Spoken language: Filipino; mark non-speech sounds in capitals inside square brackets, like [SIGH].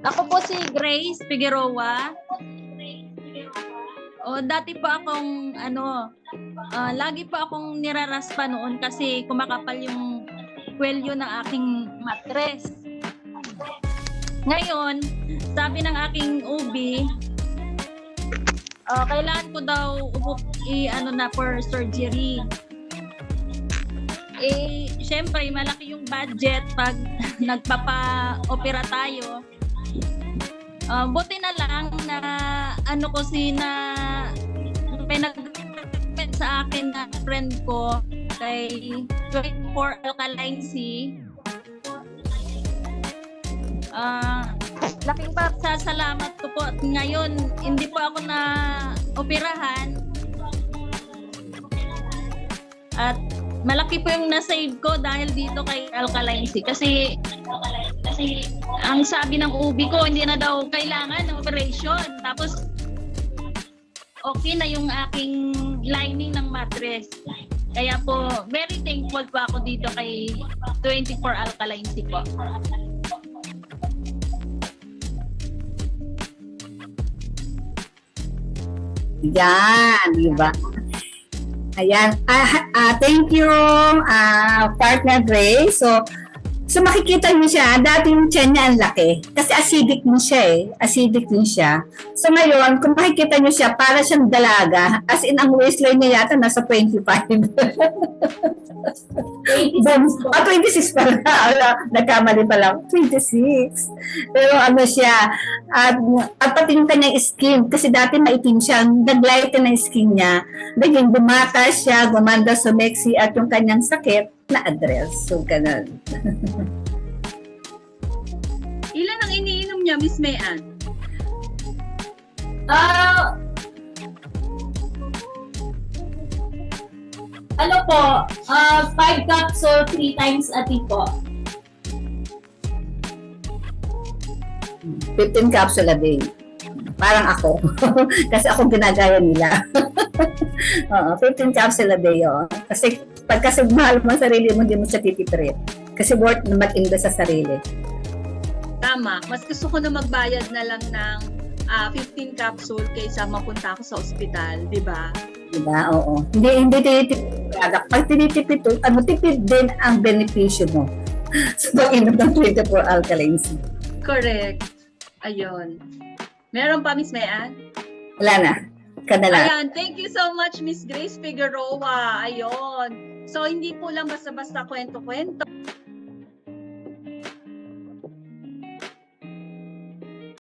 Ako po si Grace Figueroa. O dati pa akong ano, ah, lagi pa akong niraraspa noon kasi kumakapal yung kwelyo ng aking matres. Ngayon, sabi ng aking ubi, ah, kailangan ko daw i ano na for surgery. Eh, syempre, malaki yung budget pag [LAUGHS] nagpapa-opera tayo. Ah, buti na lang na ano ko si na may nag sa akin na friend ko kay 24 Alkaline C. Ah, laking pasasalamat ko po at ngayon hindi po ako na operahan at malaki po yung na-save ko dahil dito kay Alkaline C kasi kasi ang sabi ng ubi ko hindi na daw kailangan ng operation. Tapos okay na yung aking lining ng mattress. Kaya po very thankful po ako dito kay 24 Alkaline C po. Yan, di ba? Ayan. Ah, ah, thank you, ah, partner Grace. So, so makikita niyo siya, dati yung tiyan niya ang laki. Kasi acidic din siya eh. Acidic din siya. So ngayon, kung makikita niyo siya, para siyang dalaga. As in, ang waistline niya yata nasa 25. Then, ah, 26 pala. Ala, Nagkamali pa lang. 26. Pero ano siya, at, at pati yung kanyang skin, kasi dati maitim siya, nag-lighten na skin niya, naging bumata siya, gumanda sumexy, at yung kanyang sakit, na-address. So, ganun. [LAUGHS] Ilan ang iniinom niya, Miss Mayan? Ah, ano po, ah, 5 capsule 3 times a day po. 15 capsule a day. Parang ako. [LAUGHS] kasi ako ginagaya nila. [LAUGHS] Oo, 15 capsule a day, oh. Kasi pag kasi mahal mo ang sarili mo, hindi mo siya titipid. Kasi worth na mag-invest sa sarili. Tama. Mas gusto ko na magbayad na lang ng ah, 15 capsule kaysa mapunta ako sa ospital, di ba? Diba? Oo. Hindi, hindi tinitipid. product. Pag tinitipid to, ano, tipid din ang benepisyo mo sa pag-inom ng 24 alkaline C. Correct. Ayun. Meron pa, Miss Mayan? Wala na. Kadala. Ayan, thank you so much, Miss Grace Figueroa. Ayun. So, hindi po lang basta-basta kwento-kwento.